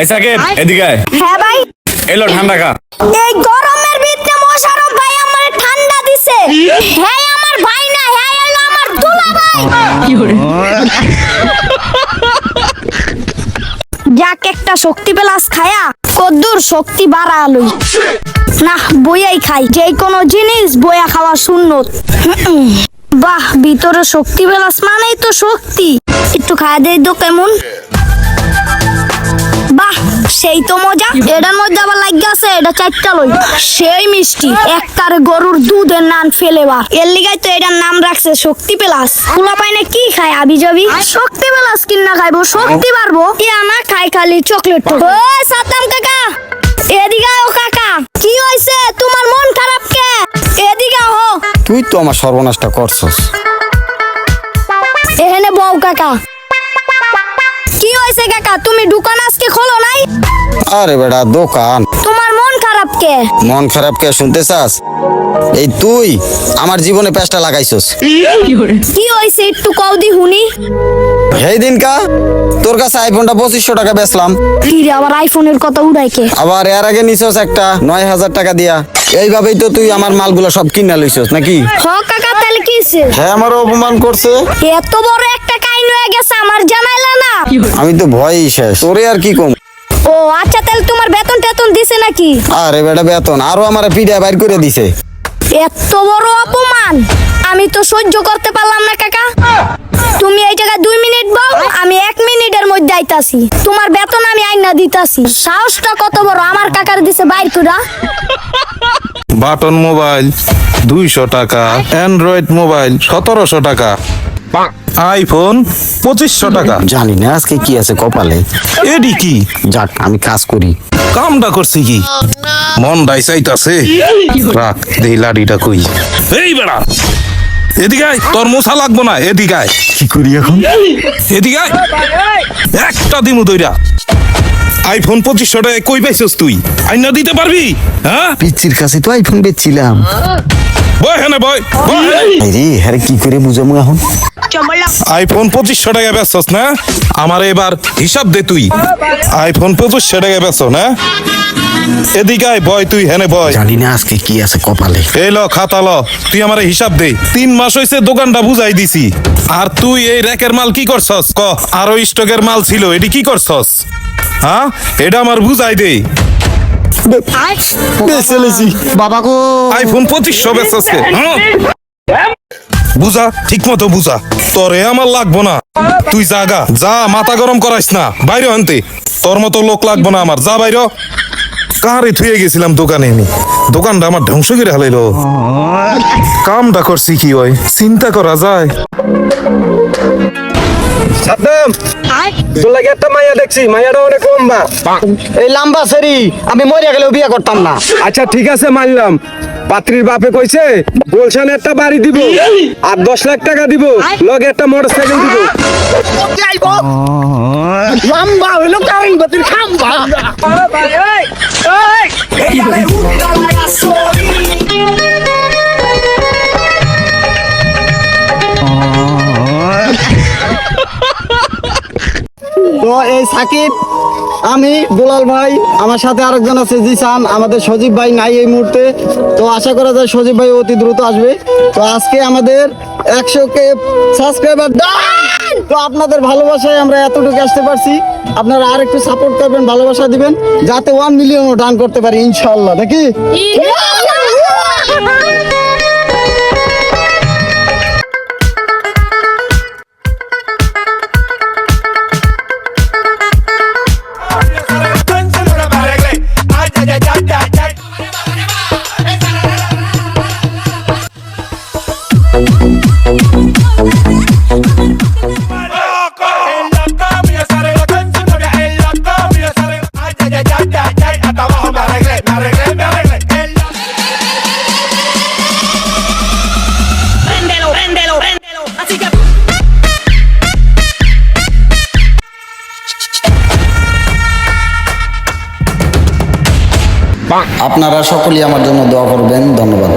এই সাকিব এদিকে আয়। হ্যাঁ ভাই। এলো ঠান্ডা খা। এই গরমের ভিতরে মোশারফ ভাই আমার ঠান্ডা দিছে। হ্যাঁ আমার ভাই না হ্যাঁ হলো আমার দুলা ভাই। যাক একটা শক্তি পেলাস খায়া কদ্দুর শক্তি বাড়া আলুই না বইয়াই খাই। যে কোনো জিনিস বইয়া খাওয়া শূন্য বাহ ভিতরে শক্তি পেলাস মানেই তো শক্তি। একটু খাওয়া দেই তো কেমন? সেই তো মজা। এটার মধ্যে আবার লাগিয়ে আছে এটা চারটা লই। সেই মিষ্টি একটার গরুর দুধের নান ফেলেবার। এর লিগাই তো এটার নাম রাখছে শক্তি পেলাস। ফুলা পাইনে কি খায় আবি যাবি শক্তি পেলাস কিনা খাইবো শক্তি পারব ইয়া না খাই খালি চকলেট ও সাতাম কাকা! এদিকে ও কাকা। কি হইছে? তোমার মন খারাপ কে? এদিকে হো তুই তো আমার সর্বনাশটা করছস। এখানে বউ কাকা। কি হয়েছে কাকা? তুমি দোকান আজকে খোলো নাই? আরে বেটা দোকান। তোমার মন খারাপ কে? মন খারাপ কে শুনতে চাস এই তুই আমার জীবনে লাগাইছস। কি হয়েছে একটু হুনি সেই দিনকা তোর কাছে আইফোনটা পঁচিশশো টাকা বেচলাম। আবার আইফোনের কথা উড়াই কে? আবার এর আগে নিছস একটা নয় হাজার টাকা দিয়া। এইভাবেই তো তুই আমার মালগুলো সব কিনা লইছস নাকি? হ কাকা তাহলে কি হ্যাঁ আমার অপমান করছে। এত বড় একটা গেছে আমার জানাইলা না। আমি তো ভয়ই শেষ। তোরে আর কি কম? ও আচ্ছা তাহলে তোমার বেতন টেতন দিছে নাকি? আরে বেটা বেতন। আরও আমার পিঠা বাইর করে দিছে। এত বড় অপমান! আমি তো সহ্য করতে পারলাম না কাকা। তুমি এই জায়গায় দুই মিনিট বল আমি এক মিনিটের মধ্যে আইতাছি। তোমার বেতন আমি আইনা দিতাছি। সাহসটা কত বড় আমার কাকার দিছে বাইর কুড়া বাটন মোবাইল দুইশো টাকা অ্যান্ড্রয়েড মোবাইল সতেরোশো টাকা। আইফোন পঁচিশশো টাকা। জানি না আজকে কি আছে কপালে? এডি কি? যাক আমি কাজ করি। কামটা করছি কি? মন ডাই চাইতাছে। রাখ দেই লাডিটা কই। এই বেড়া এদিকে আয়, তোর মশা লাগবো না এদিকে আয়। কি করি এখন? এদিকে আয়। একটা দিমু দইরা। আইফোন পঁচিশশো টাকায় কই পাইছস তুই? আইনা দিতে পারবি? হ্যাঁ? পিচ্ছির কাছে তো আইফোন বেচছিলাম। বয় হ্যাঁ বয়? বয়। হেনে। রে হ্যাঁ কি করে বুঝামু এখন? আইফোন পঁচিশশো টাকা বেচছস না? আমার এবার হিসাব দে তুই। আইফোন পঁচিশশো টাকা বেচ না? এদিকে আয় বয় তুই হেনে বয়? জানি না আজকে কি আছে কপালে। এই ল খাতা ল তুই আমার হিসাব দে। তিন মাস হইছে দোকানটা বুঝাই দিছি। আর তুই এই র্যাকের মাল কি করছস? ক আরও স্টকের মাল ছিল এটি কি করছস? হ্যাঁ? এটা আমার বুঝাই দে। বেচেলেছি বাবা গো। আইফোন পঁচিশশো বেচছস কে হ্যাঁ? বুঝা ঠিক মতো বুঝা। তোরে আমার লাগবো না। তুই জাগা যা মাথা গরম করাইস না। বাইরে আনতে। তোর মতো লোক লাগবো না আমার। যা বাইরে। কারে থুয়ে গেছিলাম দোকানে আমি। দোকানটা আমার ধ্বংস করে হালাইলো। কামটা করছি কি হয়? চিন্তা করা যায়। সাদ্দাম! তোর লাগে একটা মাইয়া দেখছি মাইয়াটা অনেক লম্বা। এই লাম্বা সেরি আমি মরিয়া গেলেও বিয়ে করতাম না। আচ্ছা ঠিক আছে মানলাম। পাত্রীর বাপে কইছে গুলশানে একটা বাড়ি দিব আর দশ লাখ টাকা দিব লগে একটা মোটর সাইকেল দিব। লাম্বা হইল কারণ বাতির খাম্বা। তো এই সাকিব, আমি দুলাল ভাই, আমার সাথে আরেকজন আছে, জিসান, আমাদের সজীব ভাই নাই এই মুহূর্তে। তো আশা করা যায় সজীব ভাই অতি দ্রুত আসবে। তো আজকে আমাদের একশো কে সাবস্ক্রাইবার তো আপনাদের ভালোবাসায় আমরা এতটুকু আসতে পারছি। আপনারা আর একটু সাপোর্ট করবেন, ভালোবাসা দিবেন, যাতে ওয়ান মিলিয়নও ডান করতে পারি ইনশাল্লাহ নাকি? আপনারা সকলেই আমার জন্য দোয়া করবেন। ধন্যবাদ।